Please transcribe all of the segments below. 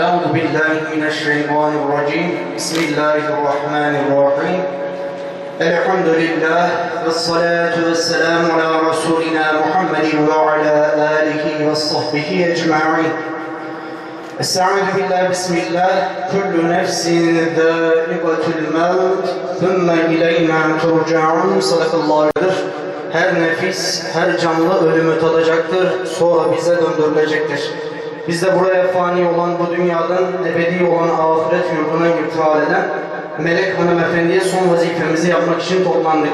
أعوذ بالله من الشيطان الرجيم. بسم الله الرحمن الرحيم. الحمد لله والصلاة والسلام على رسولنا محمد وعلى آله وصحبه أجمعين. استعوذ بالله بسم الله كل نفس ذائقة الموت ثم إلينا ترجعون صدق الله Her nefis, her canlı ölümü tadacaktır, sonra bize döndürülecektir. Biz de buraya fani olan bu dünyadan ebedi olan ahiret yurduna irtihal eden Melek hanımefendiye son vazifemizi yapmak için toplandık.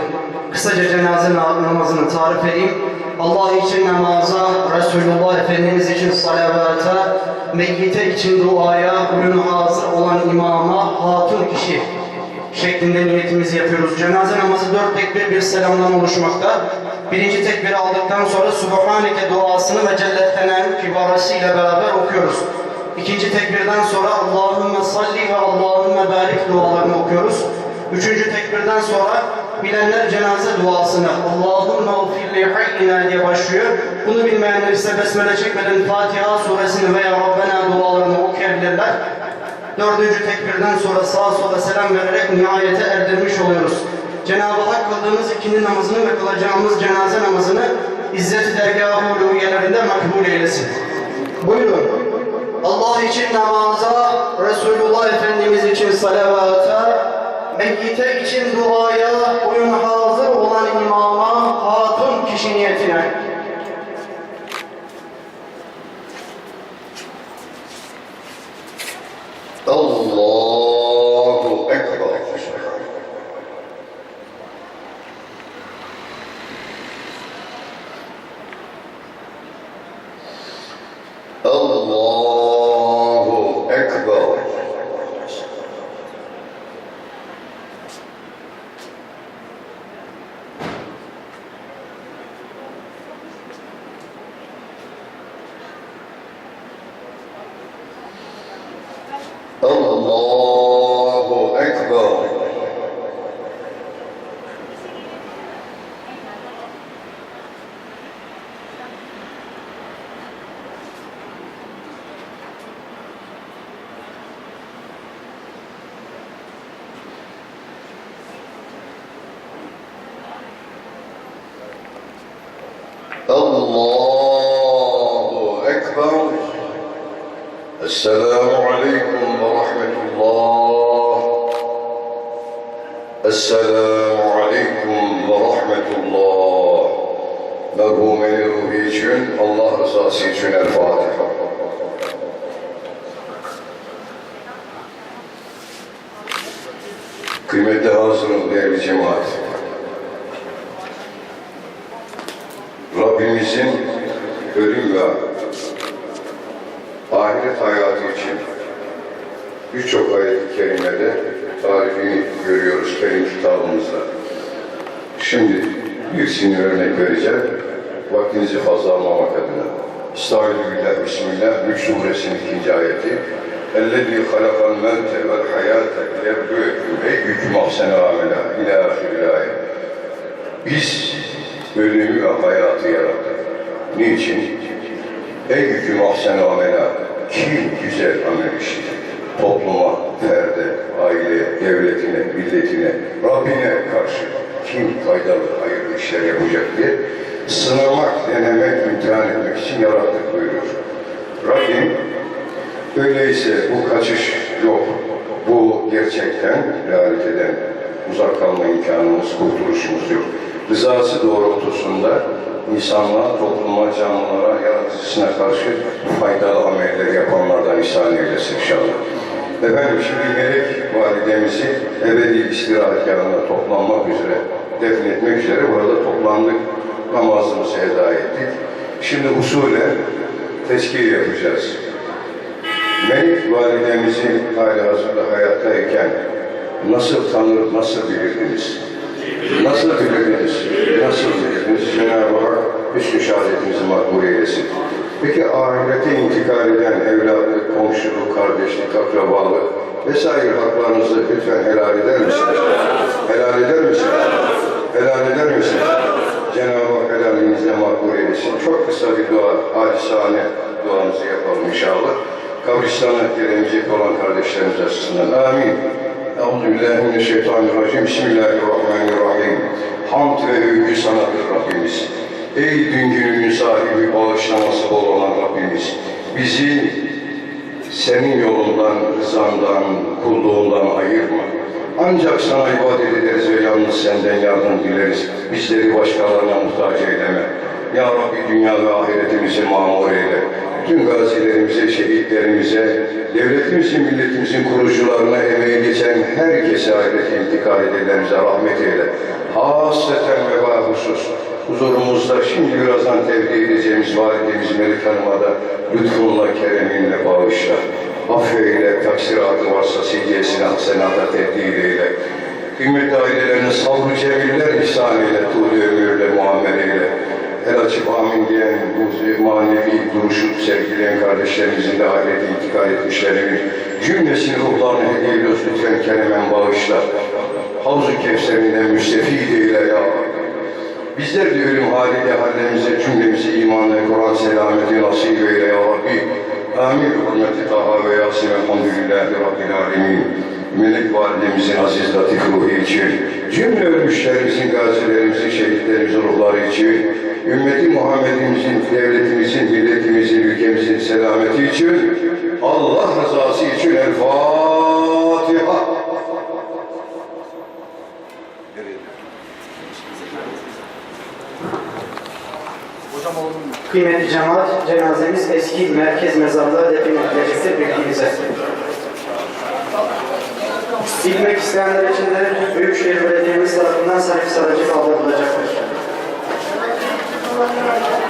Kısaca cenaze namazını tarif edeyim. Allah için namaza, Resulullah Efendimiz için salavata, meyyite için duaya, ürün hazır olan imama, hatun kişi şeklinde niyetimizi yapıyoruz. Cenaze namazı dört tekbir bir selamdan oluşmakta. Birinci tekbiri aldıktan sonra Subhaneke duasını ve Cellettenem kibaresiyle beraber okuyoruz. İkinci tekbirden sonra Allahümme salli ve Allahümme barik dualarını okuyoruz. Üçüncü tekbirden sonra bilenler cenaze duasını Allahümme ufirli hayyina diye başlıyor. Bunu bilmeyenler ise besmele çekmeden Fatiha suresini veya Rabbena dualarını okuyabilirler. Dördüncü tekbirden sonra sağa sola selam vererek nihayete erdirmiş oluyoruz. Cenab-ı Hak kıldığımız ikindi namazını ve kılacağımız cenaze namazını İzzet-i Dergâh-ı Uluhiyelerinde makbul eylesin. Buyurun. Allah için namaza, Resulullah Efendimiz için salavata, meyyite için duaya, kişi niyetine. الله أكبر السلام عليكم ورحمة الله السلام عليكم ورحمة الله Merhumenin ruhu için, Allah rızası için El Fatiha. Kıymetli hazırım değerli cemaat. Rabbimizin ölüm ve ahiret hayatı için birçok ayet-i kerimede tarifini görüyoruz Kerim kitabımızda. Şimdi birisini örnek vereceğim. Vaktinizi fazla almamak adına. Estağfirullah, Bismillah, Mülk Suresinin ikinci ayeti. اَلَّذ۪ي خَلَقَ الْمَوْتَ وَالْحَيَاةَ لِيَبْلُوَكُمْ اَيُّكُمْ اَحْسَنَ عَمَلًا اِلَى آخِرِ الْآيَةِ Biz ölümü ve hayatı yarattık. Niçin? Ey yüküm ahsen amela, kim güzel amel? Topluma, ferde, aileye, devletine, milletine, Rabbine karşı kim faydalı, hayırlı işler yapacak diye sınamak, denemek, imtihan etmek için yarattık buyuruyor. Rabbim öyleyse bu kaçış yok. Bu gerçekten realiteden uzak kalma imkanımız, kurtuluşumuz yok. Rızası doğrultusunda insanlığa, topluma, canlılara, yaratıcısına karşı faydalı ameller yapanlardan ihsan eylesin inşallah. Efendim şimdi melek validemizi ebedi istirahatgahına toplanmak üzere, defnetmek üzere burada toplandık. Namazımızı eda ettik. Şimdi usulen tezkiye yapacağız. Melek validemizi hali hazırda hayattayken nasıl tanır, nasıl bilirdiniz? Nasıl bilirdiniz? Nasıl bilirdiniz? Cenab-ı Hak hüsnü şehadetimizi makbul eylesin. Peki ahirete intikal eden evlatlık, komşuluk, kardeşlik, akrabalık vesaire haklarınızı lütfen helal eder misiniz? Helal eder misiniz? Helal eder misiniz? Cenab-ı Hak helalinizle makbul eylesin. Çok kısa bir dua, halisane duamızı yapalım inşallah. kabristana gelemeyecek olan kardeşlerimiz açısından. Amin. Euzubillahimineşşeytanirracim. Bismillahirrahmanirrahim. Hamd ve övgü sanadır Rabbimiz. Ey dün gününün sahibi, bağışlaması bol olan Rabbimiz. Bizi senin yolundan, rızandan, kulluğundan ayırma. Ancak sana ibadet ederiz ve yalnız senden yardım dileriz. Bizleri başkalarına muhtaç eyleme. Ya Rabbi dünya ve ahiretimizi mamur eyle. Tüm gazilerimize, şehitlerimize, devletimizin, milletimizin kurucularına emeği geçen herkese ahirete intikal edenlerimize rahmet eyle. Hasreten ve bahusus huzurumuzda şimdi birazdan tevdi edeceğimiz validemiz Melik Hanım'a da lütfunla, kereminle bağışla. Affeyle, taksiratı varsa sicciyesine, hasenata tebdil eyle. Kıymetli ailelerine sabrı cemiller ihsan eyle, tuğlu ömürle muamele eyle. El açıp amin diyen, bu manevi duruşu sergileyen kardeşlerimizin de ahirete intikal etmişlerinin cümlesini ruhlarına hediye ediyoruz. Lütfen keremen bağışla. Havzu Kevser'inden müstefid eyle ya. Bizler de ölüm haliyle hallerimize, cümlemize iman ve Kur'an selameti nasip eyle ya Rabbi. Amin. Hürmeti Taha ve Yasin. Elhamdülillahi Rabbil Alemin. Melek validemizin aziz latif ruhu için, cümle ölmüşlerimizin, gazilerimizin, şehitlerimizin ruhları için, ümmeti Muhammed'imizin, devletimizin, milletimizin, ülkemizin selameti için, Allah rızası için El Fatiha. Kıymetli cemaat, cenazemiz eski merkez mezarlığa defin edilecektir bilginize. Bilmek isteyenler için de Büyükşehir Belediye'miz tarafından sayfi saracı kaldırılacaktır. Thank you.